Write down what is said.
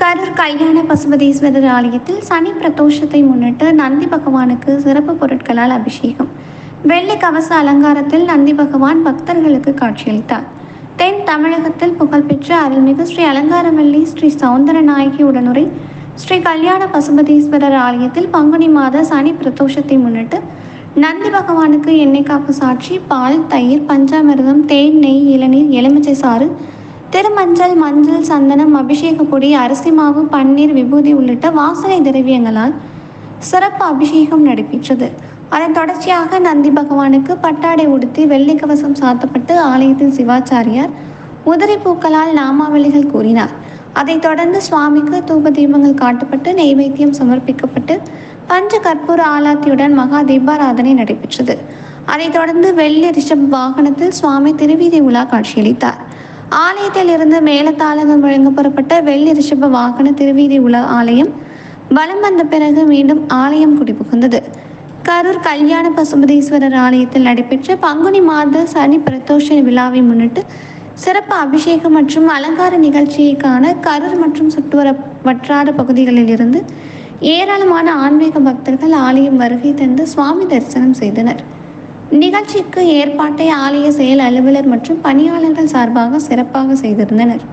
கரூர் கல்யாண பசுபதீஸ்வரர் ஆலயத்தில் சனி பிரதோஷத்தை முன்னிட்டு நந்தி பகவானுக்கு சிறப்பு பொருட்களால் அபிஷேகம். வெள்ளி கவச அலங்காரத்தில் நந்தி பகவான் பக்தர்களுக்கு காட்சியளித்தார். தென் தமிழகத்தில் புகழ்பெற்ற அருள்மிகு ஸ்ரீ அலங்காரவல்லி ஸ்ரீ சௌந்தரநாயகி உடனுரை ஸ்ரீ கல்யாண பசுபதீஸ்வரர் ஆலயத்தில் பங்குனி மாத சனி பிரதோஷத்தை முன்னிட்டு நந்தி பகவானுக்கு எண்ணெய் காப்பு சாட்சி பால் தயிர் பஞ்சாமிர்தம் தேன் நெய் இளநீர் எலுமிச்சை சாறு திருமஞ்சள் மஞ்சள் சந்தனம் அபிஷேக பொடி அரிசி மாவு பன்னீர் விபூதி உள்ளிட்ட வாசனை திரவியங்களால் சிறப்பு அபிஷேகம் நடைபெற்றது. அதன் தொடர்ச்சியாக நந்தி பகவானுக்கு பட்டாடை உடுத்தி வெள்ளி கவசம் சாத்தப்பட்டு ஆலயத்தில் சிவாச்சாரியார் உதிரி பூக்களால் நாமாவளிகள் கூறினார். அதைத் தொடர்ந்து சுவாமிக்கு தூப தீபங்கள் காட்டப்பட்டு நெய்வேத்தியம் சமர்ப்பிக்கப்பட்டு பஞ்ச கற்பூர ஆலாத்தியுடன் மகா தீபாராதனை நடைபெற்றது. அதைத் தொடர்ந்து வெள்ளி ரிஷப் வாகனத்தில் சுவாமி திருவீதி உலா காட்சியளித்தார். ஆலயத்தில் இருந்து மேலத்தாளங்கள் வழங்க புறப்பட்ட வெள்ளி ரிஷப வாகன திருவீதி உலா ஆலயம் வலம் வந்த பிறகு மீண்டும் ஆலயம் குடிபுகுந்தது. கரூர் கல்யாண பசுபதீஸ்வரர் ஆலயத்தில் நடைபெற்ற பங்குனி மாத சனி பிரதோஷ விழாவை முன்னிட்டு சிறப்பு அபிஷேகம் மற்றும் அலங்கார நிகழ்ச்சியை காண கரூர் மற்றும் சுற்றுவர வட்டார பகுதிகளில் இருந்து ஏராளமான ஆன்மீக பக்தர்கள் ஆலயம் வருகை தந்து சுவாமி தரிசனம் செய்தனர். நிகழ்ச்சிக்கு ஏற்பாட்டை ஆலய செயல் அலுவலர் மற்றும் பணியாளர்கள் சார்பாக சிறப்பாக செய்திருந்தனர்.